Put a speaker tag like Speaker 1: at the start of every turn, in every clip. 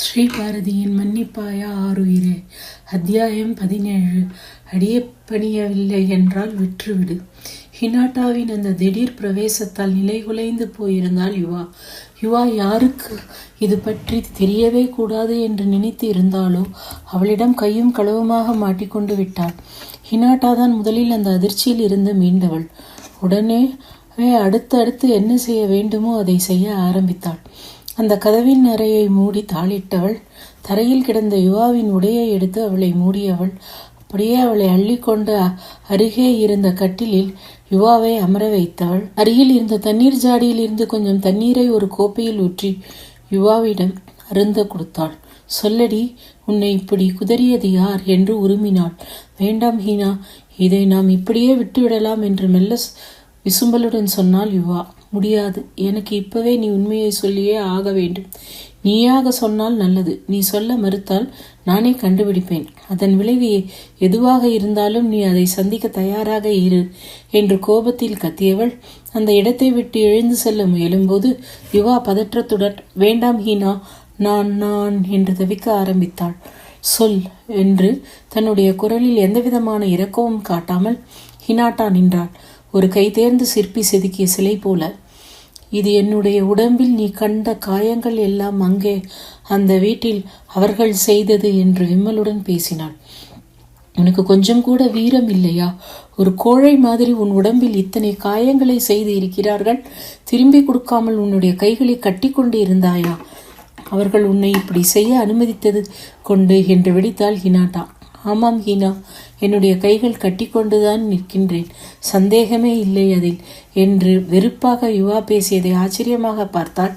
Speaker 1: ஸ்ரீ பாரதியின் மன்னிப்பாயா ஆறுயிரே. அத்தியாயம் பதினேழு. அடியே பணியவில்லை என்றால் விற்றுவிடு. ஹினாட்டாவின் அந்த திடீர் பிரவேசத்தால் நிலைகுலைந்து போயிருந்தாள் யுவா. யுவா யாருக்கு? இது பற்றி தெரியவே கூடாது என்று நினைத்து இருந்தாலோ அவளிடம் கையும் களவுமாக மாட்டிக்கொண்டு விட்டாள். ஹினாட்டா தான் முதலில் அந்த அதிர்ச்சியில் இருந்து மீண்டவள். உடனே அடுத்து அடுத்து என்ன செய்ய வேண்டுமோ அதை செய்ய ஆரம்பித்தாள். அந்த கதவின் அறையை மூடி தாளிட்டவள் தரையில் கிடந்த யுவாவின் உடையை எடுத்து அவளை மூடியவள். அப்படியே அவளை அள்ளிக்கொண்டு அருகே இருந்த கட்டிலில் யுவாவை அமர வைத்தவள். அருகில் இருந்த தண்ணீர் ஜாடியில் இருந்து கொஞ்சம் தண்ணீரை ஒரு கோப்பையில் ஊற்றி யுவாவிடம் அருந்த கொடுத்தாள். சொல்லடி உன்னை இப்படி குதறியது யார்? என்று உருமினாள். வேண்டாம் ஹீனா. இதை நாம் இப்படியே விட்டுவிடலாம் என்று மெல்ல விசும்பலுடன் சொன்னாள் யுவா. முடியாது. எனக்கு இப்பவே நீ உண்மையை சொல்லியே ஆக வேண்டும். நீயாக சொன்னால் நல்லது. நீ சொல்ல மறுத்தால் நானே கண்டுபிடிப்பேன். அதன் விளைவு எதுவாக இருந்தாலும் நீ அதை சந்திக்க தயாராக இரு என்று கோபத்தில் கத்தியவள். அந்த இடத்தை விட்டு எழுந்து செல்ல முயலும்போது யுவா பதற்றத்துடன் வேண்டாம் ஹீனா. நான் நான் என்று தவிக்க ஆரம்பித்தாள். சொல் என்று தன்னுடைய குரலில் எந்தவிதமான இரக்கமும் காட்டாமல் ஹினாட்டா நின்றாள். ஒரு கை தேர்ந்து சிற்பி செதுக்கிய சிலை போல இது என்னுடைய உடம்பில் நீ கண்ட காயங்கள் எல்லாம் அங்கே அந்த வீட்டில் அவர்கள் செய்தது என்று விம்மலுடன் பேசினாள். உனக்கு கொஞ்சம் கூட வீரம் இல்லையா? ஒரு கோழை மாதிரி உன் உடம்பில் இத்தனை காயங்களை செய்து இருக்கிறார்கள்? திரும்பி கொடுக்காமல் உன்னுடைய கைகளை கட்டி கொண்டு இருந்தாயா? அவர்கள் உன்னை இப்படி செய்ய அனுமதித்தது கொண்டு என்று வெடித்தாள் ஹினாட்டா. ஆமாம் ஹீனா. என்னுடைய கைகள் கட்டிக்கொண்டுதான் நிற்கின்றேன். சந்தேகமே இல்லை அதில். என்று வெறுப்பாக யுவா பேசியதை ஆச்சரியமாக பார்த்தாள்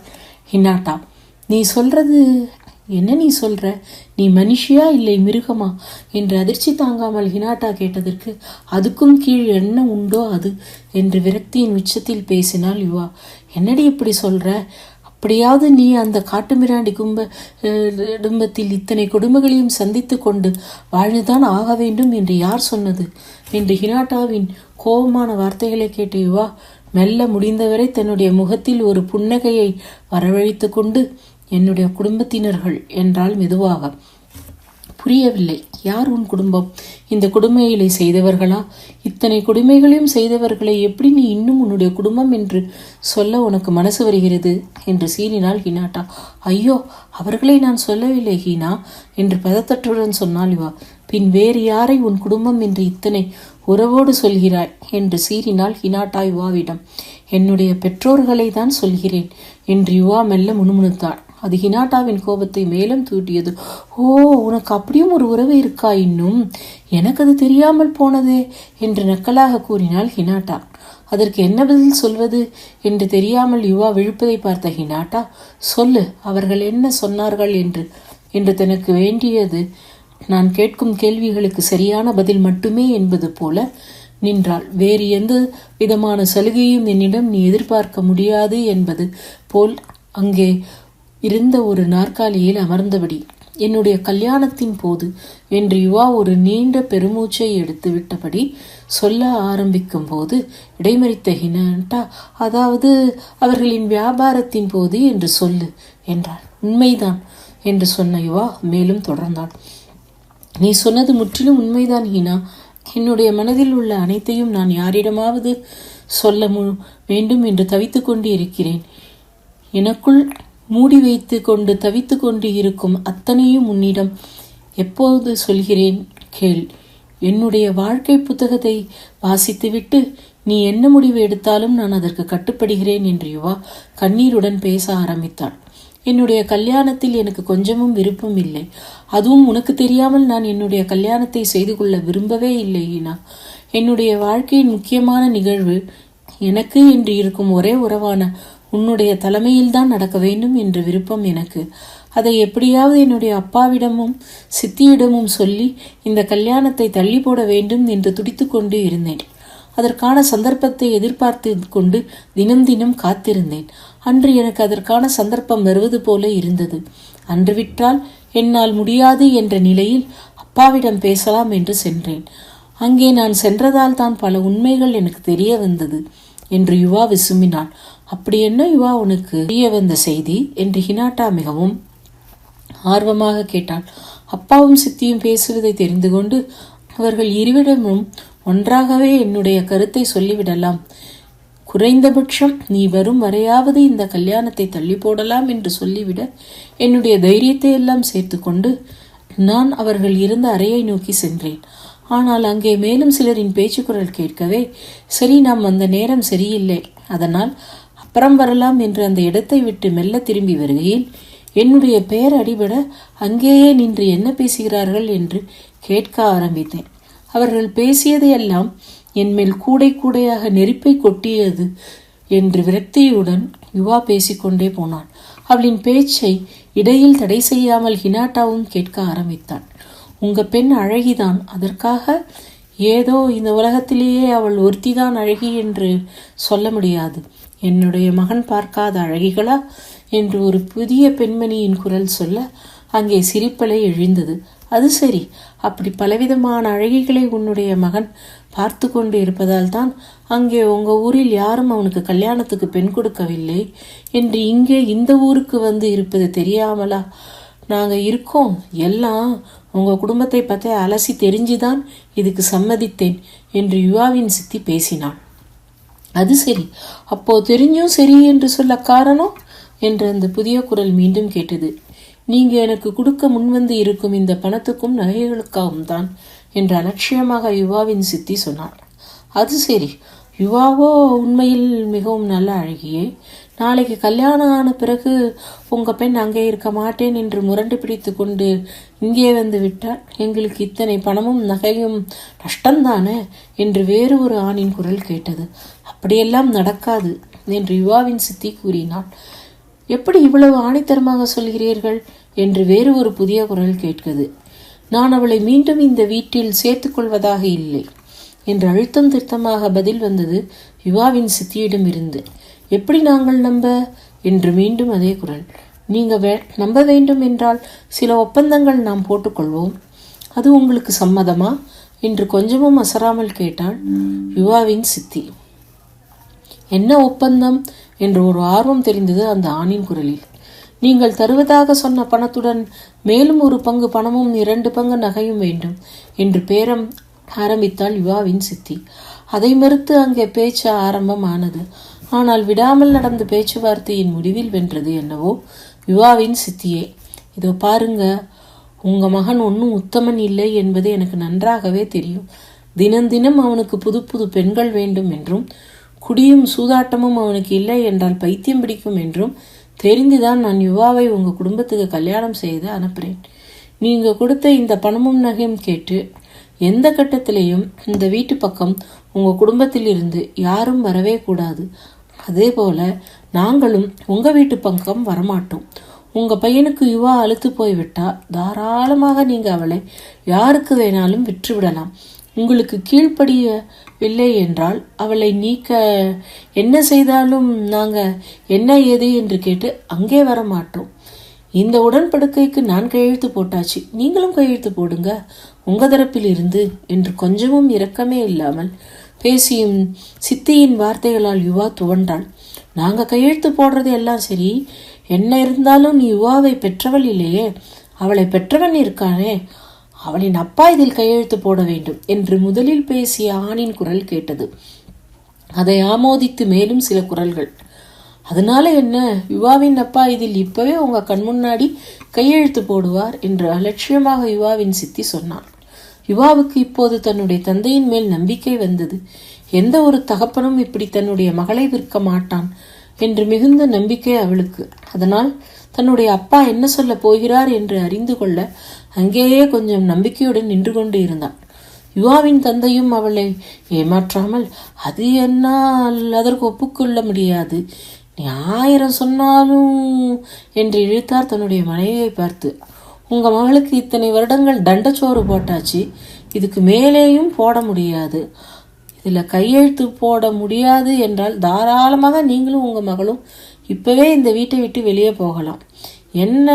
Speaker 1: ஹினாட்டா. நீ சொல்றது என்ன நீ சொல்ற? நீ மனுஷியா இல்லை மிருகமா? என்று அதிர்ச்சி தாங்காமல் ஹினாட்டா கேட்டதற்கு அதுக்கும் கீழ் என்ன உண்டோ அது? என்று விரக்தியின் உச்சத்தில் பேசினாள் யுவா. என்னடி இப்படி சொல்ற? அப்படியாவது நீ அந்த காட்டுமிராண்டி கும்ப குடும்பத்தில் இத்தனை கொடுமைகளையும் சந்தித்து கொண்டு வாழ்ந்துதான் ஆக வேண்டும் என்று யார் சொன்னது? என்று ஹினாட்டாவின் கோபமான வார்த்தைகளை கேட்டு யுவா மெல்ல முடிந்தவரை தன்னுடைய முகத்தில் ஒரு புன்னகையை வரவழைத்து கொண்டு என்னுடைய குடும்பத்தினர்கள் என்றால் மெதுவாக. புரியவில்லை. யார் உன் குடும்பம்? இந்த கொடுமைகளை செய்தவர்களா? இத்தனை கொடுமைகளையும் செய்தவர்களை எப்படி நீ இன்னும் உன்னுடைய குடும்பம் என்று சொல்ல உனக்கு மனசு வருகிறது? என்று சீனினாள் ஹீனாட்டா. ஐயோ அவர்களை நான் சொல்லவில்லை ஹீனா என்று பதத்தற்றுடன் சொன்னாள் இவா. பின் வேறு யாரை உன் குடும்பம் என்று இத்தனை உறவோடு சொல்கிறாய்? என்று சீறினாள் ஹினாட்டா யுவாவிடம் என்னுடைய பெற்றோர்களை தான் சொல்கிறேன் என்று யுவா மெல்ல முணுமுணுத்தாள். அது ஹினாட்டாவின் கோபத்தை மேலும் தூட்டியது. ஓ உனக்கு அப்படியும் ஒரு உறவு இருக்கா இன்னும்? எனக்கு அது தெரியாமல் போனதே என்று நக்கலாக கூறினாள் ஹினாட்டா. அதற்கு என்ன பதில் சொல்வது? என்று தெரியாமல் யுவா விழுப்பதை பார்த்த ஹினாட்டா சொல்லு அவர்கள் என்ன சொன்னார்கள் என்று என்று தனக்கு வேண்டியது நான் கேட்கும் கேள்விகளுக்கு சரியான பதில் மட்டுமே என்பது போல நின்றாள். வேறு எந்த விதமான சலுகையும் என்னிடம் நீ எதிர்பார்க்க முடியாது என்பது போல் அங்கே இருந்த ஒரு நாற்காலியில் அமர்ந்தபடி என்னுடைய கல்யாணத்தின் போது என்று யுவா ஒரு நீண்ட பெருமூச்சை எடுத்து விட்டபடி சொல்ல ஆரம்பிக்கும் போது இடைமறித்த ஹினன்டா அதாவது அவர்களின் வியாபாரத்தின் போது என்று சொல்லு என்றார் உண்மைதான் என்று சொன்ன யுவா மேலும் தொடர்ந்தாள். நீ சொன்னது முற்றிலும் உண்மைதான் ஹீனா. என்னுடைய மனதில் உள்ள அனைத்தையும் நான் யாரிடமாவது சொல்ல மு வேண்டும் என்று தவித்து கொண்டு இருக்கிறேன் எனக்குள் மூடி வைத்து கொண்டு தவித்து கொண்டு இருக்கும் அத்தனையும் உன்னிடம். எப்போது சொல்கிறேன்? கேள். என்னுடைய வாழ்க்கை புத்தகத்தை வாசித்துவிட்டு நீ என்ன முடிவு எடுத்தாலும் நான் அதற்கு கட்டுப்படுகிறேன் என்று யுவா கண்ணீருடன் பேச ஆரம்பித்தாள். என்னுடைய கல்யாணத்தில் எனக்கு கொஞ்சமும் விருப்பம் இல்லை. அதுவும் உனக்கு தெரியாமல் நான் என்னுடைய கல்யாணத்தை செய்து கொள்ள விரும்பவே இல்லை ஈனா. என்னுடைய வாழ்க்கையின் முக்கியமான நிகழ்வு எனக்கு என்று இருக்கும் ஒரே உறவான உன்னுடைய தலைமையில்தான் நடக்க வேண்டும் என்ற விருப்பம் எனக்கு. அதை எப்படியாவது என்னுடைய அப்பாவிடமும் சித்தியிடமும் சொல்லி இந்த கல்யாணத்தை தள்ளி போட வேண்டும் என்று துடித்து கொண்டு இருந்தேன். அதற்கான சந்தர்ப்பத்தை எதிர்பார்த்து கொண்டு தினம் தினம் காத்திருந்தேன். அன்று எனக்கு அதற்கான சந்தர்ப்பம் வருவது போல இருந்தது. அன்று விட்டால் என்னால் முடியாது என்ற நிலையில் அப்பாவிடம் பேசலாம் என்று சென்றேன். அங்கே நான் சென்றதால் தான் பல உண்மைகள் எனக்கு தெரிய வந்தது என்று யுவா விசும்பினாள். அப்படி என்ன யுவா உனக்கு தெரிய வந்த செய்தி? என்று ஹினாட்டா மிகவும் ஆர்வமாக கேட்டாள். அப்பாவும் சித்தியும் பேசுவதை தெரிந்து கொண்டு அவர்கள் இருவிடமும் ஒன்றாகவே என்னுடைய கருத்தை சொல்லிவிடலாம். குறைந்தபட்சம் நீ வரும் வரையாவது இந்த கல்யாணத்தை தள்ளி போடலாம் என்று சொல்லிவிட என்னுடைய தைரியத்தை எல்லாம் சேர்த்துக்கொண்டு நான் அவர்கள் இருந்த அறையை நோக்கி சென்றேன். ஆனால் அங்கே மேலும் சிலரின் பேச்சுக்குரல் கேட்கவே சரி நாம் அந்த நேரம் சரியில்லை. அதனால் அப்புறம் வரலாம் என்று அந்த இடத்தை விட்டு மெல்ல திரும்பி வருகையில் என்னுடைய பெயர் அடிபட அங்கேயே நின்று என்ன பேசுகிறார்கள் என்று கேட்க ஆரம்பித்தேன். அவர்கள் பேசியதையெல்லாம் என்மேல் கூடை கூடையாக நெருப்பை கொட்டியது என்று விரக்தியுடன் யுவா பேசிக்கொண்டே போனான். அவளின் பேச்சை இடையில் தடை செய்யாமல் ஹினாட்டாவும் கேட்க ஆரம்பித்தான் உங்க பெண் அழகிதான். அதற்காக ஏதோ இந்த உலகத்திலேயே அவள் ஒருத்திதான் அழகி என்று சொல்ல முடியாது. என்னுடைய மகன் பார்க்காத அழகிகளா? என்று ஒரு புதிய பெண்மணியின் குரல் சொல்ல அங்கே சிரிப்பலை எழுந்தது. அது சரி அப்படி பலவிதமான அழகிகளை உன்னுடைய மகன் பார்த்து கொண்டு இருப்பதால் தான் அங்கே உங்க ஊரில் யாரும் அவனுக்கு கல்யாணத்துக்கு பெண் கொடுக்கவில்லை என்று இங்கே இந்த ஊருக்கு வந்து இருப்பது தெரியாமலா? நாங்கள் இருக்கோம் எல்லாம் உங்க குடும்பத்தை பற்றி அலசி தெரிஞ்சுதான் இதுக்கு சம்மதித்தேன் என்று யுவாவின் சித்தி பேசினான் அது சரி. அப்போ தெரிஞ்சும் சரி என்று சொல்ல காரணம்? என்று அந்த புதிய குரல் மீண்டும் கேட்டது. நீங்க எனக்கு கொடுக்க முன்வந்து இருக்கும் இந்த பணத்துக்கும் நகைகளுக்காகவும் தான் என்று அலட்சியமாக யுவாவின் சித்தி சொன்னார் அது சரி. யுவாவோ உண்மையில் மிகவும் நல்ல அழகியே. நாளைக்கு கல்யாணம் ஆன பிறகு உங்க பெண் அங்கே இருக்க மாட்டேன் என்று முரண்டு பிடித்து கொண்டு இங்கே வந்து விட்டால் எங்களுக்கு இத்தனை பணமும் நகையும் நஷ்டம்தானே? என்று வேறு ஒரு ஆணின் குரல் கேட்டது. அப்படியெல்லாம் நடக்காது என்று யுவாவின் சித்தி கூறினாள். எப்படி இவ்வளவு ஆணித்தரமாக சொல்கிறீர்கள்? என்று வேறு ஒரு புதிய குரல் கேட்கிறது நான் அவளை மீண்டும் இந்த வீட்டில் சேர்த்துக்கொள்வதாக இல்லை என்று அழுத்தம் திருத்தமாக பதில் வந்தது யுவாவின் சித்தியிடம் இருந்து எப்படி நாங்கள் நம்ப? என்று மீண்டும் அதே குரல். நீங்கள் வே நம்ப வேண்டும் என்றால் சில ஒப்பந்தங்கள் நாம் போட்டுக்கொள்வோம். அது உங்களுக்கு சம்மதமா? என்று கொஞ்சமும் அசராமல் கேட்டாள் யுவாவின் சித்தி. என்ன ஒப்பந்தம்? என்று ஒரு ஆர்வம் தெரிந்தது அந்த ஆணின் குரலில். நீங்கள் தருவதாக சொன்ன பணத்துடன் மேலும் ஒரு பங்கு பணமும் இரண்டு பங்கு நகையும் வேண்டும் என்று பேரம் ஆரம்பித்தாள் யுவாவின் சித்தி. அதை மறுத்து அங்கே பேச்சு ஆரம்பமானது. ஆனால் விடாமல் நடந்த பேச்சுவார்த்தையின் முடிவில் வென்றது என்னவோ யுவாவின் சித்தியே. இதோ பாருங்க உங்க மகன் ஒன்றும் உத்தமன் இல்லை என்பது எனக்கு நன்றாகவே தெரியும். தினம் தினம் அவனுக்கு புது புது பெண்கள் வேண்டும் என்றும் குடியும் சூதாட்டமும் அவனுக்கு இல்லை என்றால் பைத்தியம் பிடிக்கும் என்றும் தெரிந்துதான் நான் யுவாவை உங்க குடும்பத்துக்கு கல்யாணம் செய்து அனுப்புறேன். நீங்க கொடுத்த இந்த பணமும் நகையும் கேட்டு எந்த கட்டத்திலையும் இந்த வீட்டு பக்கம் உங்க குடும்பத்தில் இருந்து யாரும் வரவே கூடாது. அதே போல நாங்களும் உங்க வீட்டு பக்கம் வரமாட்டோம். உங்க பையனுக்கு யுவா அழுத்து போய்விட்டா தாராளமாக நீங்க அவளை யாருக்கு வேணாலும் விற்றுவிடலாம். உங்களுக்கு கீழ்ப்படிய இல்லை என்றால் அவளை நீக்க என்ன செய்தாலும் நாங்க என்ன ஏது என்று கேட்டு அங்கே வர மாட்டோம். இந்த உடன்படுக்கைக்கு நான் கையெழுத்து போட்டாச்சு. நீங்களும் கையெழுத்து போடுங்க. உங்க தரப்பில் இருந்து என்று கொஞ்சமும் இரக்கமே இல்லாமல் பேசியும் சித்தியின் வார்த்தைகளால் யுவா துவண்டாள். நாங்க கையெழுத்து போடுறது எல்லாம் சரி. என்ன இருந்தாலும் நீ யுவாவை பெற்றவள் இல்லையே. அவளை பெற்றவன் இருக்கானே. அவளின் அப்பா இதில் கையெழுத்து போட வேண்டும் என்று முதலில் பேசிய ஆணின் குரல் கேட்டது. அதை ஆமோதித்து மேலும் சில குரல்கள். அதனால என்ன? யுவாவின் அப்பா இதில் இப்பவே உங்க கண் முன்னாடி கையெழுத்து போடுவார்? என்று அலட்சியமாக யுவாவின் சித்தி சொன்னான் யுவாவுக்கு இப்போது தன்னுடைய தந்தையின் மேல் நம்பிக்கை வந்தது. எந்த ஒரு தகப்பனும் இப்படி தன்னுடைய மகளை விற்க மாட்டான் என்று மிகுந்த நம்பிக்கை அவளுக்கு. அதனால் தன்னுடைய அப்பா என்ன சொல்ல போகிறார் என்று அறிந்து கொள்ள அங்கேயே கொஞ்சம் நம்பிக்கையுடன் நின்று கொண்டு இருந்தான். யுவாவின் தந்தையும் அவளை ஏமாற்றாமல் அது என்னால் அதற்கு ஒப்புக்கொள்ள முடியாது. நீ ஆயிரம் சொன்னாலும் என்று இழுத்தார் தன்னுடைய மனைவியை பார்த்து. உங்கள் மகளுக்கு இத்தனை வருடங்கள் தண்டச்சோறு போட்டாச்சு. இதுக்கு மேலேயும் போட முடியாது. இதில் கையெழுத்து போட முடியாது என்றால் தாராளமாக நீங்களும் உங்கள் மகளும் இப்பவே இந்த வீட்டை விட்டு வெளியே போகலாம். என்ன?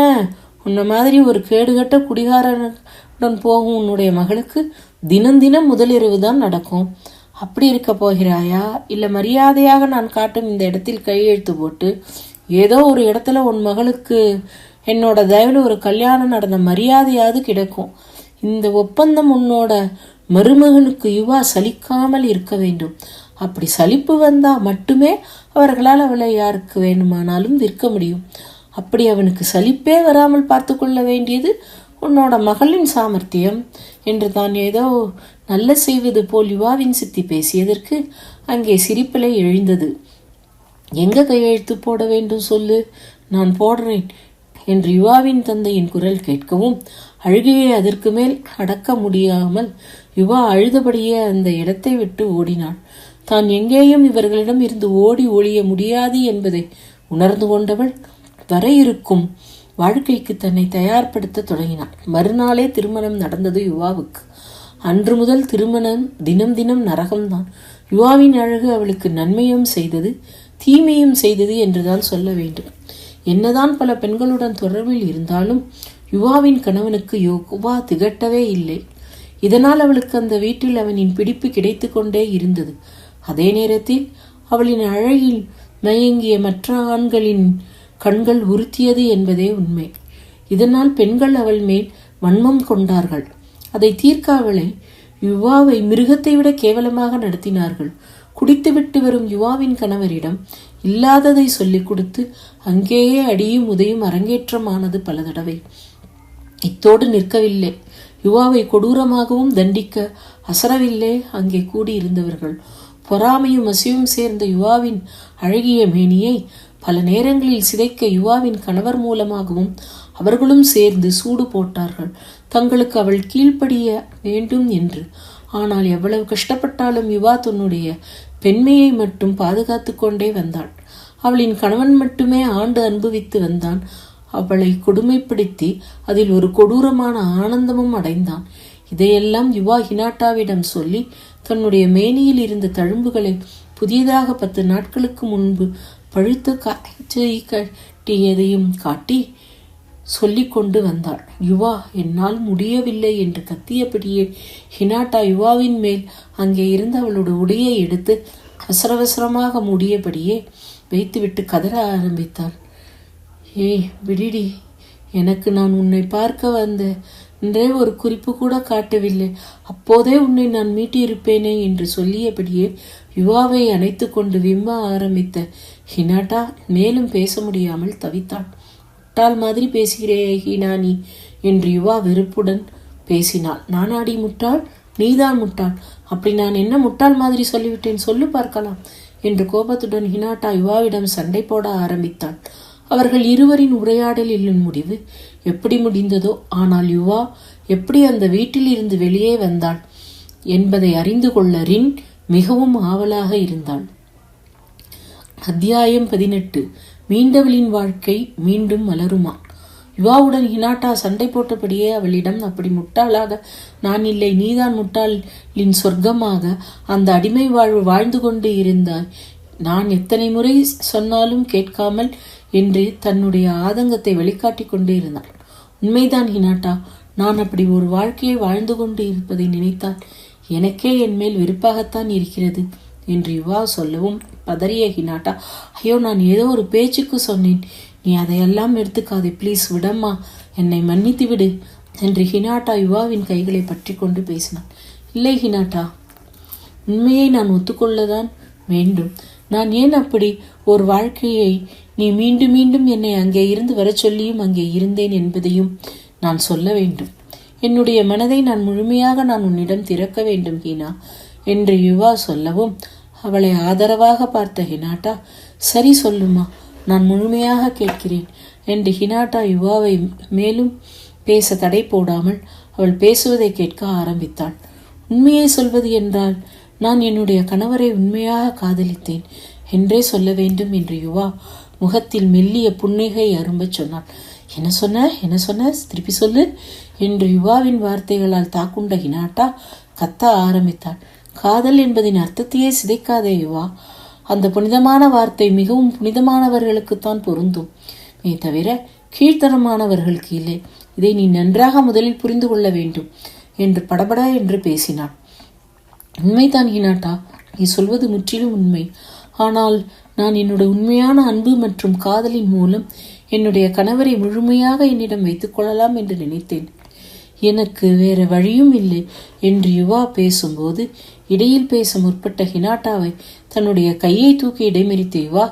Speaker 1: உன்ன மாதிரி ஒரு கேடுகட்ட குடிகாரனுடன் போகும் உன்னுடைய மகளுக்கு தினம் தினம் முதலிரவு தான் நடக்கும். அப்படி இருக்க போகிறாயா? இல்லை மரியாதையாக நான் காட்டும் இந்த இடத்தில் கையெழுத்து போட்டு ஏதோ ஒரு இடத்துல உன் மகளுக்கு என்னோட தயவில் ஒரு கல்யாணம் நடந்த மரியாதையாவது கிடைக்கும். இந்த ஒப்பந்தம் உன்னோட மருமகனுக்கு யுவா சலிக்காமல் இருக்க வேண்டும். அப்படி சலிப்பு வந்தா மட்டுமே அவர்களால் அவளை யாருக்கு வேணுமானாலும் விற்க முடியும். அப்படி அவனுக்கு சலிப்பே வராமல் பார்த்து கொள்ள வேண்டியது உன்னோட மகளின் சாமர்த்தியம். என்று தான் ஏதோ நல்ல செய்வது போல் யுவாவின் சித்தி பேசியதற்கு அங்கே சிரிப்பிலே எழுந்தது. எங்க கையெழுத்து போட வேண்டும் சொல்லு? நான் போடுறேன் என்று யுவாவின் தந்தையின் குரல் கேட்கவும் அழுகையை அதற்கு மேல் அடக்க முடியாமல் யுவா அழுதபடியே அந்த இடத்தை விட்டு ஓடினாள். தான் எங்கேயும் இவர்களிடம் இருந்து ஓடி ஒழிய முடியாது என்பதை உணர்ந்து கொண்டவள் வர இருக்கும் வாழ்க்கைக்கு தன்னை தயார்படுத்த தொடங்கினார் மறுநாளே திருமணம் நடந்தது யுவாவுக்கு. அன்று முதல் திருமணம் தினம் தினம் நரகம்தான். யுவாவின் அழகு அவளுக்கு நன்மையும் செய்தது தீமையும் செய்தது என்றுதான் சொல்ல வேண்டும். என்னதான் பல பெண்களுடன் தொடர்பில் இருந்தாலும் யுவாவின் கணவனுக்கு யுவா திகட்டவே இல்லை. இதனால் அவளுக்கு அந்த வீட்டில் அவனின் பிடிப்பு கிடைத்து கொண்டே இருந்தது. அதே நேரத்தில் அவளின் அழகில் மயங்கிய மற்ற ஆண்களின் கண்கள் உறுத்தியது என்பதே உண்மை. இதனால் பெண்கள் அவள் மேல் வன்மம் கொண்டார்கள். அதை தீர்க்க அவளை யுவாவை மிருகத்தை விட கேவலமாக நடத்தினார்கள். குடித்துவிட்டு வரும் யுவாவின் கணவரிடம் இல்லாததை சொல்லிக் கொடுத்து அங்கேயே அடியும் உதையும் அரங்கேற்றமானது பல தடவை. இத்தோடு நிற்கவில்லை. யுவாவை கொடூரமாகவும் தண்டிக்க அசரவில்லை. அங்கே கூடியிருந்தவர்கள் பொறாமையும் அசையும் சேர்ந்த யுவாவின் அழகிய மேனியை பல நேரங்களில் சிதைக்க யுவாவின் கணவர் மூலமாகவும் அவர்களும் சேர்ந்து சூடு போட்டார்கள். தங்களுக்கு அவள் கீழ்ப்படிய வேண்டும் என்று. ஆனால் எவ்வளவு கஷ்டப்பட்டாலும் யுவா தன்னுடைய பெண்மையை மட்டும் பாதுகாத்து கொண்டே வந்தாள். அவளின் கணவன் மட்டுமே ஆண்டு அனுபவித்து வந்தான். அவளை கொடுமைப்படுத்தி அதில் ஒரு கொடூரமான ஆனந்தமும் அடைந்தான். இதையெல்லாம் யுவா ஹினாட்டாவிடம் சொல்லி தன்னுடைய மேனியில் இருந்த தழும்புகளை புதியதாக பத்து நாட்களுக்கு முன்பு பழுத்த காய்ச்சி கட்டியதையும் காட்டி சொல்லிக் கொண்டு வந்தாள். யுவா என்னால் முடியவில்லை என்று கத்தியபடியே ஹினாட்டா யுவாவின் மேல் அங்கே இருந்து அவளோட உடையை எடுத்து அவசரவசரமாக முடியபடியே வைத்துவிட்டு கதற ஆரம்பித்தாள். ஏய் விடிடி எனக்கு நான் உன்னை பார்க்க வந்த என்றே ஒரு குறிப்பு கூட காட்டவில்லை. அப்போதே உன்னை நான் மீட்டியிருப்பேனே என்று சொல்லியபடியே யுவாவை அணைத்து கொண்டு விம்ம ஆரம்பித்த ஹினாட்டா மேலும் பேச முடியாமல் தவித்தாள் முட்டாள் மாதிரி பேசுகிறே ஹீனானி என்று யுவா வெறுப்புடன் பேசினாள். நானாடி முட்டாள்? நீதான் முட்டாள். அப்படி நான் என்ன முட்டாள் மாதிரி சொல்லிவிட்டேன்? சொல்லு பார்க்கலாம் என்று கோபத்துடன் ஹினாட்டா யுவாவிடம் சண்டை போட ஆரம்பித்தாள். அவர்கள் இருவரின் உரையாடலின் முடிவு எப்படி முடிந்ததோ ஆனால் யுவா எப்படி அந்த வீட்டில் இருந்து வெளியே வந்தாள் என்பதை அறிந்து கொள்ள ரின் மிகவும் ஆவலாக இருந்தாள். அத்தியாயம் பதினெட்டு. மீண்டவளின் வாழ்க்கை மீண்டும் மலருமா? யுவாவுடன் ஹினாட்டா சண்டை போட்டபடியே அவளிடம் அப்படி முட்டாளாக நான் இல்லை நீதான் முட்டாளின் சொர்க்கமாக. அந்த அடிமை வாழ்வு வாழ்ந்து கொண்டு இருந்தாய். நான் எத்தனை முறை சொன்னாலும் கேட்காமல் என்று தன்னுடைய ஆதங்கத்தை வெளிக்காட்டி கொண்டே இருந்தாள். உண்மைதான் ஹினாட்டா நான் அப்படி ஒரு வாழ்க்கையை வாழ்ந்து கொண்டு இருப்பதை நினைத்தால் எனக்கே என் மேல் வெறுப்பாகத்தான் இருக்கிறது. என்று யுவா சொல்லவும் பதறிய ஹினாட்டா ஐயோ நான் ஏதோ ஒரு பேச்சுக்கு சொன்னேன். நீ அதையெல்லாம் எடுத்துக்காதே. ப்ளீஸ் விடம்மா. என்னை மன்னித்து விடு என்று ஹினாட்டா யுவாவின் கைகளை பற்றி கொண்டு பேசினான். இல்லை ஹினாட்டா உண்மையை நான் ஒத்துக்கொள்ளதான் வேண்டும். நான் ஏன் அப்படி? ஒரு வாழ்க்கையை நீ மீண்டும் மீண்டும் என்னை அங்கே இருந்து வர சொல்லியும் அங்கே இருந்தேன் என்பதையும் நான் சொல்ல வேண்டும். என்னுடைய மனதை நான் முழுமையாக நான் உன்னிடம் திறக்க வேண்டும் ஹீனா என்று யுவா சொல்லவும் அவளை ஆதரவாக பார்த்த ஹினாட்டா சரி சொல்லுமா நான் முழுமையாக கேட்கிறேன் என்று ஹினாட்டா யுவாவை மேலும் பேச தடை போடாமல் அவள் பேசுவதை கேட்க ஆரம்பித்தாள். உண்மையை சொல்வது என்றால் நான் என்னுடைய கணவரை உண்மையாக காதலித்தேன் என்றே சொல்ல வேண்டும் என்று யுவா முகத்தில் மெல்லிய புன்னகை அரும்பச் சொன்னாள். என்ன சொன்ன? என்ன சொன்ன? திருப்பி சொல்லு என்று யுவாவின் வார்த்தைகளால் தாக்குண்ட ஹினாட்டா கத்த ஆரம்பித்தாள். காதல் என்பதின் அர்த்தத்தையே சிதைக்காதே யுவா. அந்த புனிதமான வார்த்தை மிகவும் புனிதமானவர்களுக்குத்தான் பொருந்தும். மே தவிர கீழ்த்தரமானவர்களுக்கு இல்லை. இதை நீ நன்றாக முதலில் புரிந்து கொள்ள வேண்டும் என்று படபடா என்று பேசினாள். உண்மைதான் ஹினாட்டா. நீ சொல்வது முற்றிலும் உண்மை. ஆனால் நான் என்னுடைய உண்மையான அன்பு மற்றும் காதலின் மூலம் என்னுடைய கணவரை முழுமையாக என்னிடம் வைத்துக் கொள்ளலாம் என்று நினைத்தேன். எனக்கு வேற வழியும் இல்லை என்று யுவா பேசும்போது இடையில் பேச முற்பட்ட ஹினாட்டாவை தன்னுடைய கையை தூக்கி இடைமறித்து வா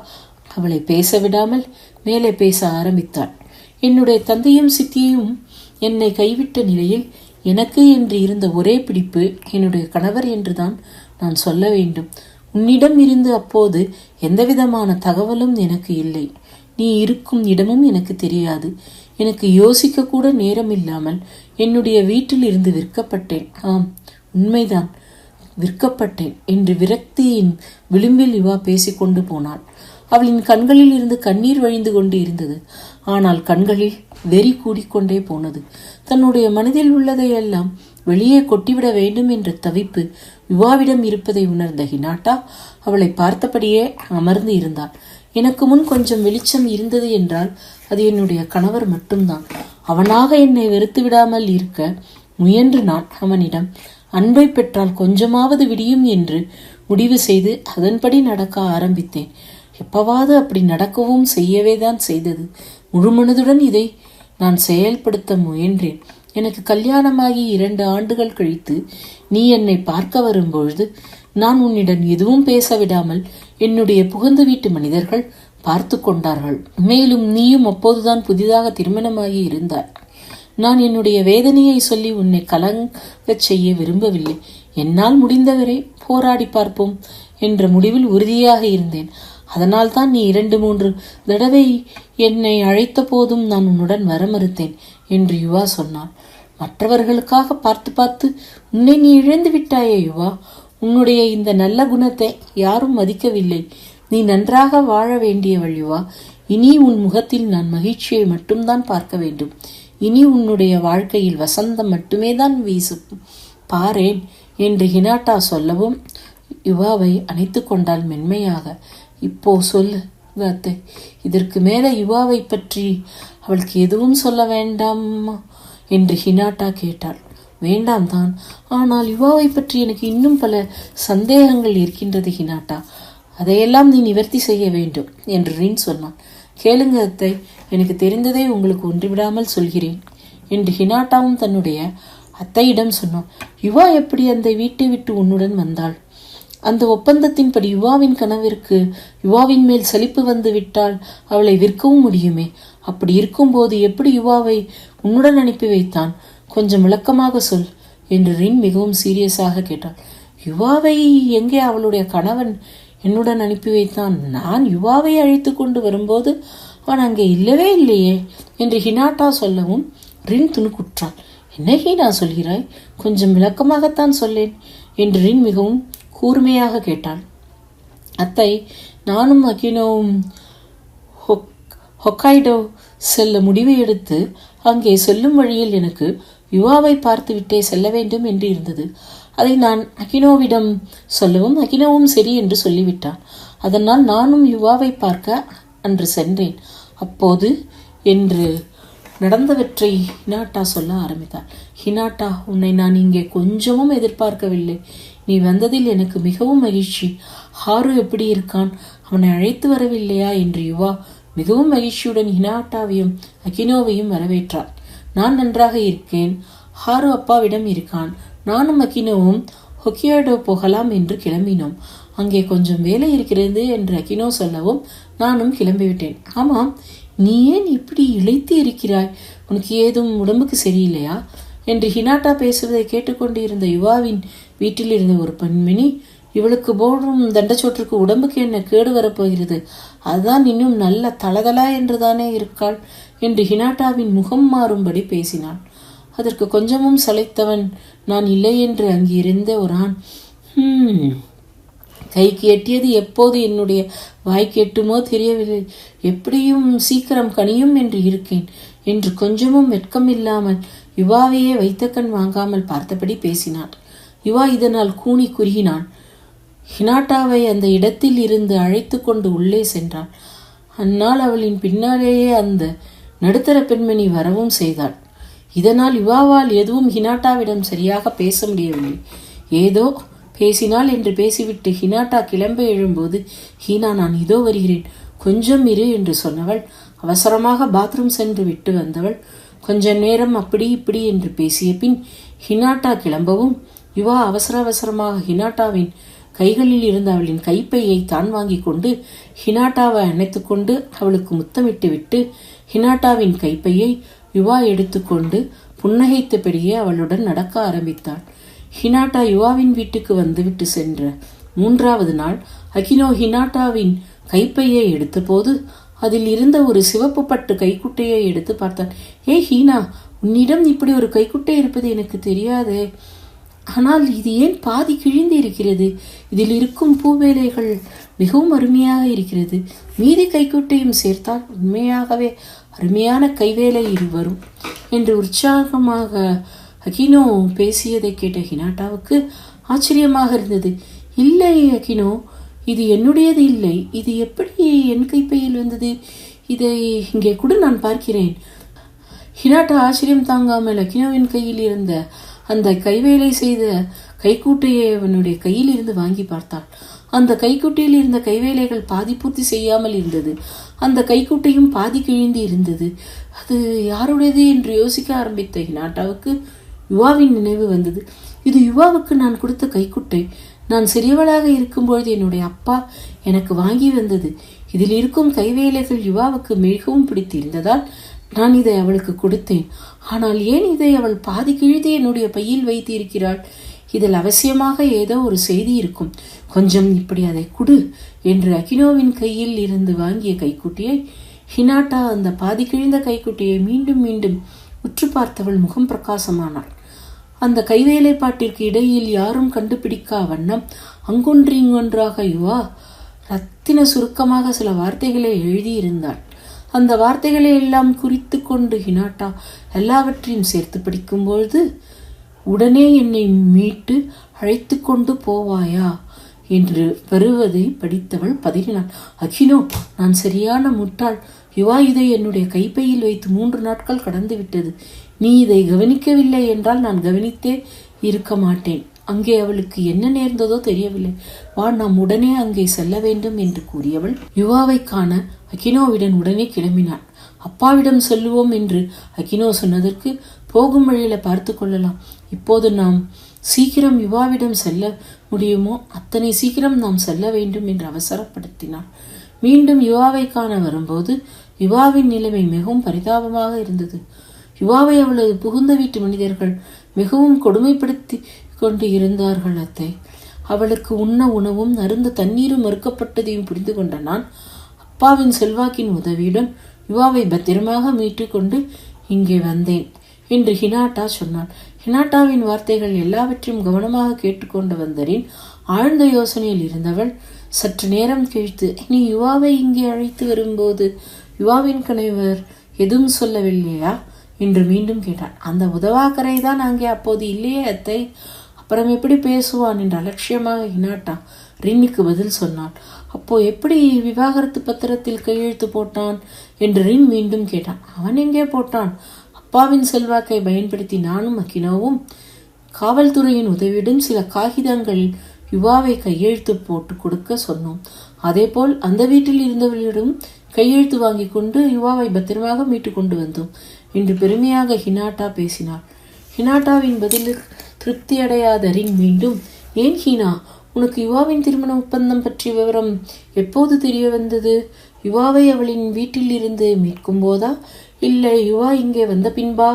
Speaker 1: அவளை பேச விடாமல் மேலே பேச ஆரம்பித்தாள். என்னுடைய தந்தையும் சித்தியும் என்னை கைவிட்ட நிலையில் எனக்கு என்று இருந்த ஒரே பிடிப்பு என்னுடைய கணவர் என்றுதான் நான் சொல்ல வேண்டும். உன்னிடம் இருந்து அப்போது எந்தவிதமான தகவலும் எனக்கு இல்லை. நீ இருக்கும் இடமும் எனக்கு தெரியாது. எனக்கு யோசிக்க கூட நேரம் இல்லாமல் என்னுடைய வீட்டில் இருந்து விற்கப்பட்டேன். ஆம் உண்மைதான். விற்கப்பட்டேன் என்று விரக்தியின் விளிம்பில் இவா பேசிக்கொண்டு போனாள். அவளின் கண்களில் இருந்து கண்ணீர் வழிந்து கொண்டு இருந்தது. ஆனால் கண்களில் வெறி கூடிக்கொண்டே போனது. தன்னுடைய மனதில் உள்ளதையெல்லாம் வெளியே கொட்டிவிட வேண்டும் என்ற தவிப்பு யுவாவிடம் இருப்பதை உணர்ந்த ஹினாட்டா அவளை பார்த்தபடியே அமர்ந்து இருந்தாள். எனக்கு முன் கொஞ்சம் வெளிச்சம் இருந்தது என்றால் அது என்னுடைய கணவர் மட்டும்தான். அவனாக என்னை வெறுத்து விடாமல் இருக்க முயன்று நான் அவனிடம் அன்பை பெற்றால் கொஞ்சமாவது விடியும் என்று முடிவு செய்து அதன்படி நடக்க ஆரம்பித்தேன். எப்பவாவது அப்படி நடக்கவும் செய்யவே தான் செய்தது. முழுமனதுடன் இதை நான் செயல்படுத்த முயன்றேன். எனக்கு கல்யாணமாகி இரண்டு ஆண்டுகள் கழித்து நீ என்னை பார்க்க வரும்பொழுது நான் உன்னிடம் எதுவும் பேச விடாமல் என்னுடைய புகுந்து வீட்டு மனிதர்கள் பார்த்து கொண்டார்கள். மேலும் நீயும் அப்போதுதான் புதிதாக திருமணமாகி இருந்தாய். நான் என்னுடைய வேதனையை சொல்லி உன்னை கலங்கச் செய்ய விரும்பவில்லை. என்னால் முடிந்தவரை போராடி பார்ப்போம் என்ற முடிவில் உறுதியாக இருந்தேன். அதனால் தான் நீ இரண்டு மூன்று தடவை என்னை அழைத்த போதும் நான் உன்னுடன் வர மறுத்தேன் என்று யுவா சொன்னான் மற்றவர்களுக்காக பார்த்து பார்த்து உன்னை நீ இழந்து விட்டாயே யுவா. உன்னுடைய இந்த நல்ல குணத்தை யாரும் மதிக்கவில்லை. நீ நன்றாக வாழ வேண்டியவள் யுவா. இனி உன் முகத்தில் நான் மகிழ்ச்சியை மட்டும்தான் பார்க்க வேண்டும். இனி உன்னுடைய வாழ்க்கையில் வசந்தம் மட்டுமே தான் வீசு பாரேன் என்று ஹினாட்டா சொல்லவும் யுவாவை அணைத்து கொண்டால் மென்மையாக. இப்போ சொல்லு அத்தை. இதற்கு மேலே யுவாவை பற்றி அவளுக்கு எதுவும் சொல்ல வேண்டாம் என்று ஹினாட்டா கேட்டாள். வேண்டாம் தான். ஆனால் யுவாவை பற்றி எனக்கு இன்னும் பல சந்தேகங்கள் இருக்கின்றது ஹினாட்டா. அதையெல்லாம் நீ நிவர்த்தி செய்ய வேண்டும் என்று ரீன் சொன்னான். கேளுங்க அத்தை. எனக்கு தெரிந்ததை உங்களுக்கு ஒன்றுவிடாமல் சொல்கிறேன் என்று ஹினாட்டாவும் தன்னுடைய அத்தையிடம் சொன்னான். யுவா எப்படி அந்த வீட்டை விட்டு உன்னுடன் வந்தாள்? அந்த ஒப்பந்தத்தின்படி யுவாவின் கனவிற்கு யுவாவின் மேல் சலிப்பு வந்து விட்டால் அவளை விற்கவும் முடியுமே? அப்படி இருக்கும்போது எப்படி யுவாவை உன்னுடன் அனுப்பி வைத்தான்? கொஞ்சம் விளக்கமாக சொல் என்று ரின் மிகவும் சீரியஸாக கேட்டாள். யுவாவை எங்கே அவளுடைய கணவன் என்னுடன் அனுப்பி வைத்தான்? நான் யுவாவை அழைத்து கொண்டு வரும்போது அவன் அங்கே இல்லவே இல்லையே என்று ஹினாட்டா சொல்லவும் ரின் துணுக்குற்றாள். என்ன ஹீனா சொல்கிறாய்? கொஞ்சம் விளக்கமாகத்தான் சொல்லேன் என்று ரின் மிகவும் கூர்மையாக கேட்டாள். அத்தை நானும் அகினோவும் ஹொக்காய்டோ செல்ல முடிவை எடுத்து அங்கே செல்லும் வழியில் எனக்கு யுவாவை பார்த்துவிட்டே செல்ல வேண்டும் என்று இருந்தது. அதை நான் அகினோவிடம் சொல்லவும் அகினோவும் சரி என்று சொல்லிவிட்டான் அதனால் நானும் யுவாவை பார்க்க அன்று சென்றேன். அப்போது என்று நடந்தவற்றை ஹினாட்டா சொல்ல ஆரம்பித்தார் ஹினாட்டா உன்னை நான் இங்கே கொஞ்சமும் எதிர்பார்க்கவில்லை. நீ வந்ததில் எனக்கு மிகவும் மகிழ்ச்சி. ஹாரு எப்படி இருக்கான்? அவனை அழைத்து வரவில்லையா? என்று யுவா மிகவும் மகிழ்ச்சியுடன் ஹினாட்டாவையும் அகினோவையும் வரவேற்றான் நான் நன்றாக இருக்கேன். ஹாரு அப்பாவிடம் இருக்கான். நானும் அகினோவும் ஹொக்கியாடோ போகலாம் என்று கிளம்பினோம். அங்கே கொஞ்சம் வேலை இருக்கிறது என்று அகினோ சொல்லவும் நானும் கிளம்பிவிட்டேன். ஆமாம் நீ ஏன் இப்படி இழைத்து இருக்கிறாய்? உனக்கு ஏதும் உடம்புக்கு சரியில்லையா? என்று ஹினாட்டா பேசுவதை கேட்டுக்கொண்டு இருந்த யுவாவின் வீட்டில் இருந்த ஒரு பெண்மணி இவளுக்கு போடும் தண்டச்சோற்றுக்கு உடம்புக்கு என்ன கேடு வரப்போகிறது? அதுதான் இன்னும் நல்ல தளதலா என்றுதானே இருக்காள்? என்று ஹினாட்டாவின் முகம் மாறும்படி பேசினாள். அதற்கு கொஞ்சமும் சளைத்தவன் நான் இல்லை என்று அங்கிருந்த ஒரு ஆண் கைக்கு எட்டியது எப்போது என்னுடைய வாய்க்கு எட்டுமோ தெரியவில்லை. எப்படியும் சீக்கிரம் கனியும் என்று இருக்கேன் என்று கொஞ்சமும் வெட்கமில்லாமல் யுவாவையே வைத்த கண் வாங்காமல் பார்த்தபடி பேசினான் யுவா இதனால் கூனி குறுகினான் ஹினாட்டாவை அந்த இடத்தில் இருந்து அழைத்து கொண்டு உள்ளே சென்றான் அந்நாள் அவளின் பின்னாலேயே அந்த நடுத்தர பெண்மணி வரவும் செய்தாள். இதனால் யுவாவால் எதுவும் ஹினாட்டாவிடம் சரியாக பேச முடியவில்லை. ஏதோ பேசினாள் என்று பேசிவிட்டு ஹினாட்டா கிளம்ப எழும்போது ஹீனா நான் இதோ வருகிறேன். கொஞ்சம் இரு என்று சொன்னவள். அவசரமாக பாத்ரூம் சென்று விட்டு வந்தவள். கொஞ்ச நேரம் அப்படி இப்படி என்று பேசிய பின் ஹினாட்டா கிளம்பவும் யுவா அவசர அவசரமாக ஹினாட்டாவின் கைகளில் இருந்த அவளின் கைப்பையை தான் வாங்கி கொண்டு ஹினாட்டாவை அணைத்துக்கொண்டு அவளுக்கு முத்தமிட்டு விட்டு ஹினாட்டாவின் கைப்பையை யுவா எடுத்துக்கொண்டு புன்னகைத்தபடியே அவளுடன் நடக்க ஆரம்பித்தாள். ஹினாட்டா யுவாவின் வீட்டுக்கு வந்துவிட்டு சென்ற மூன்றாவது நாள் அகினோ ஹினாட்டாவின் கைப்பையை எடுத்தபோது அதில் இருந்த ஒரு சிவப்பு பட்டு கைக்குட்டையை எடுத்து பார்த்தான் ஏ ஹீனா உன்னிடம் இப்படி ஒரு கைக்குட்டை இருப்பது எனக்கு தெரியாதே. ஆனால் இது ஏன் பாதி கிழிந்து இருக்கிறது? இதில் இருக்கும் பூவேலைகள் மிகவும் அருமையாக இருக்கிறது. மீதி கைக்குட்டையும் சேர்த்தால் உண்மையாகவே அருமையான கைவேலை வரும் என்று உற்சாகமாக அகினோ பேசியதை கேட்ட ஹினாட்டாவுக்கு ஆச்சரியமாக இருந்தது. இல்லை அகினோ இது என்னுடையது இல்லை. இது எப்படி என் கைப்பையில் வந்தது? இதை இங்கே கூட நான் பார்க்கிறேன். ஹினாட்டா ஆச்சரியம் தாங்காமல் அகினோவின் கையில் இருந்த அந்த கைவேலை செய்த கைக்கூட்டையை அவனுடைய கையில் இருந்து வாங்கி பார்த்தாள். அந்த கைக்குட்டையில் இருந்த கைவேலைகள் பாதி பூர்த்தி செய்யாமல் இருந்தது. அந்த கைக்குட்டையும் பாதி கிழிந்து இருந்தது. அது யாருடையது? என்று யோசிக்க ஆரம்பித்த ஹினாட்டாவுக்கு யுவாவின் நினைவு வந்தது. இது யுவாவுக்கு நான் கொடுத்த கைக்குட்டை. நான் சிறியவளாக இருக்கும்பொழுது என்னுடைய அப்பா எனக்கு வாங்கி வந்தது. இதில் இருக்கும் கைவேலைகள் யுவாவுக்கு மிகவும் பிடித்திருந்ததால் நான் இதை அவளுக்கு கொடுத்தேன். ஆனால் ஏன் இதை அவள் பாதி கிழித்து என்னுடைய பையில் வைத்து இருக்கிறாள் இதில் அவசியமாக ஏதோ ஒரு செய்தி இருக்கும். கொஞ்சம் இப்படி அதை குடு என்று அகினோவின் கையில் இருந்து வாங்கிய கைக்குட்டியை ஹினாட்டா அந்த பாதி கிழிந்த கைக்குட்டியை மீண்டும் மீண்டும் உற்று பார்த்தவள் முகம் பிரகாசமானாள். அந்த கைவேலைப்பாட்டிற்கு இடையில் யாரும் கண்டுபிடிக்கா வண்ணம் அங்கொன்று இங்கொன்றாக யுவா ரத்தின சுருக்கமாக சில வார்த்தைகளை எழுதியிருந்தாள். அந்த வார்த்தைகளை எல்லாம் குறித்து கொண்டு ஹினாட்டா எல்லாவற்றையும் சேர்த்து படிக்கும்பொழுது உடனே என்னை மீட்டு அழைத்து கொண்டு போவாயா? என்று வருவதை படித்தவள் பதறினாள் அகினோ நான் சரியான முட்டாள். யுவா இதை என்னுடைய கைப்பையில் வைத்து மூன்று நாட்கள் கடந்துவிட்டது. நீ இதை கவனிக்கவில்லை என்றால் நான் கவனித்தே இருக்க மாட்டேன். அங்கே அவளுக்கு என்ன நேர்ந்ததோ தெரியவில்லை. வா நாம் உடனே அங்கே செல்ல வேண்டும் என்று கூறியவள் யுவாவை காண அகினோவிடன் உடனே கிளம்பினாள். அப்பாவிடம் சொல்லுவோம் என்று அகினோ சொன்னதற்கு போகும் வழியில பார்த்து கொள்ளலாம். இப்போது நாம் சீக்கிரம் யுவாவிடம் செல்ல முடியுமோ? அத்தனை சீக்கிரம் நாம் செல்ல வேண்டும் என்று அவசரப்படுத்தினார் மீண்டும் யுவாவை காண வரும்போது யுவாவின் நிலைமை மிகவும் பரிதாபமாக இருந்தது. யுவாவை அவளது புகுந்த வீட்டு மனிதர்கள் மிகவும் கொடுமைப்படுத்தி கொண்டு இருந்தார்கள் அத்தை. அவளுக்கு உண்ண உணவும் அருந்த தண்ணீரும் மறுக்கப்பட்டதையும் புரிந்து கொண்ட நான் அப்பாவின் செல்வாக்கின் உதவியுடன் யுவாவை பத்திரமாக மீட்டு கொண்டு இங்கே வந்தேன் என்று ஹினாட்டா சொன்னாள். ஹினாட்டாவின் வார்த்தைகள் எல்லாவற்றையும் கவனமாக கேட்டுக்கொண்டு வந்தரின் ஆழ்ந்த யோசனையில் இருந்தவள் சற்று நேரம் கழித்து நீ யுவாவை இங்கே அழைத்து வரும்போது யுவாவின் கணவர் எதுவும் சொல்லவில்லையா? என்று மீண்டும் கேட்டான் அந்த உதவாக்கரை தான் அங்கே அப்போது இல்லையே அத்தை. அப்புறம் எப்படி பேசுவான் என்று அலட்சியமாக இனாட்டான் ரின்னுக்கு பதில் சொன்னான். அப்போ எப்படி விவாகரத்து பத்திரத்தில் கையெழுத்து போட்டான் என்று ரின் மீண்டும் கேட்டான். அவன் எங்கே போட்டான்? அப்பாவின் செல்வாக்கை பயன்படுத்தி நானும் அக்கினவும் காவல்துறையின் உதவியுடன் சில காகிதங்கள் யுவாவை கையெழுத்து போட்டு கொடுக்க சொன்னோம். அதேபோல் அந்த வீட்டில் இருந்தவர்களிடம் கையெழுத்து வாங்கி கொண்டு யுவாவை பத்திரமாக மீட்டு கொண்டு வந்தோம். என்று பெருமையாக ஹினாட்டா பேசினார் ஹினாட்டாவின் பதிலுக்கு திருப்தி ரிங் மீண்டும் ஏன் ஹீனா உனக்கு யுவாவின் திருமண ஒப்பந்தம் பற்றிய விவரம் எப்போது தெரிய வந்தது? யுவாவை அவளின் வீட்டில் இருந்து மீட்கும் போதா? இல்லை யுவா இங்கே வந்த பின்பா?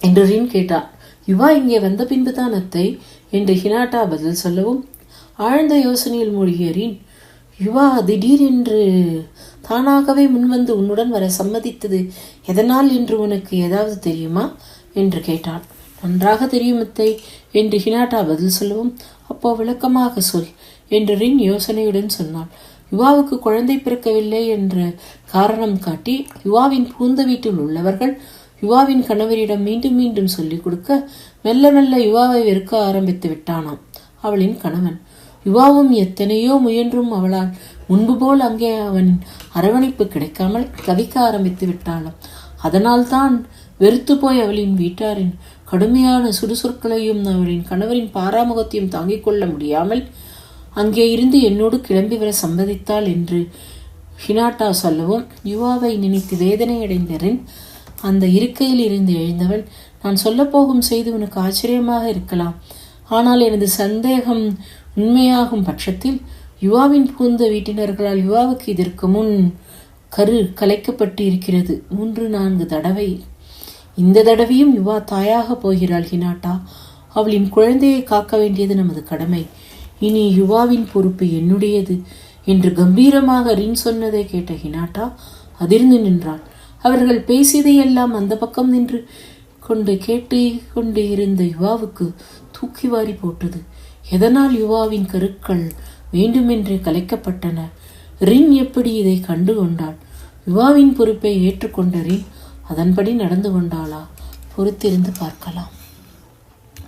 Speaker 1: என்று ரின் கேட்டார் யுவா இங்கே வந்த பின்பு தான் அத்தை என்று ஹினாட்டா பதில் சொல்லவும் ஆழ்ந்த யோசனையில் மூழ்கிய ரின் யுவா திடீரென்று தானாகவே முன்வந்து உன்னுடன் வர சம்மதித்தது எதனால் என்று உனக்கு ஏதாவது தெரியுமா? என்று கேட்டான் நன்றாக தெரியும் அத்தை என்று ஹினாட்டா பதில் சொல்லவும் அப்போ விளக்கமாக சொல் என்று ரின் யோசனையுடன் சொன்னாள். யுவாவுக்கு குழந்தை பிறக்கவில்லை என்று காரணம் காட்டி யுவாவின் பூந்த வீட்டில் உள்ளவர்கள் யுவாவின் கணவரிடம் மீண்டும் மீண்டும் சொல்லிக் கொடுக்க மெல்ல மெல்ல யுவாவை வெறுக்க ஆரம்பித்து விட்டானாம். அவளின் கணவன். யுவாவும் எத்தனையோ முயன்றும் அவளால் முன்பு போல் அங்கே அவன் அரவணைப்பு கிடைக்காமல் தவிக்க ஆரம்பித்து விட்டாளாம். அதனால்தான் வெறுத்து போய் அவளின் வீட்டாரின் கடுமையான சுடுசொற்களையும் அவளின் கணவரின் பாராமுகத்தையும் தாங்கிக் கொள்ள முடியாமல் அங்கே இருந்து என்னோடு கிளம்பி வர சம்மதித்தாள் என்று ஹினாட்டா சொல்லவும் யுவாவை நினைத்து வேதனை அடைந்தரின் அந்த இருக்கையில் இருந்து எழுந்தவள் நான் சொல்லப்போகும் செய்து உனக்கு ஆச்சரியமாக இருக்கலாம். ஆனால் எனது சந்தேகம் உண்மையாகும் பட்சத்தில் யுவாவின் புகுந்த வீட்டினர்களால் யுவாவுக்கு இதற்கு முன் கரு கலைக்கப்பட்டு இருக்கிறது மூன்று நான்கு தடவை. இந்த தடவையும் யுவா தாயாக போகிறாள் ஹினாட்டா. அவளின் குழந்தையை காக்க வேண்டியது நமது கடமை. இனி யுவாவின் பொறுப்பு என்னுடையது என்று கம்பீரமாக ரின் சொன்னதை கேட்ட ஹினாட்டா அதிர்ந்து நின்றாள். அவர்கள் பேசியதையெல்லாம் அந்த பக்கம் நின்று கொண்டு கேட்டு கொண்டு இருந்த யுவாவுக்கு தூக்கி வாரி போட்டது. எதனால் யுவாவின் கருக்கள் வேண்டுமென்றே கலைக்கப்பட்டன. ரின் எப்படி இதை கண்டு கொண்டாள் யுவாவின் பொறுப்பை ஏற்றுக்கொண்ட ரின் அதன்படி நடந்து கொண்டாளா? பொறுத்திருந்து பார்க்கலாம்.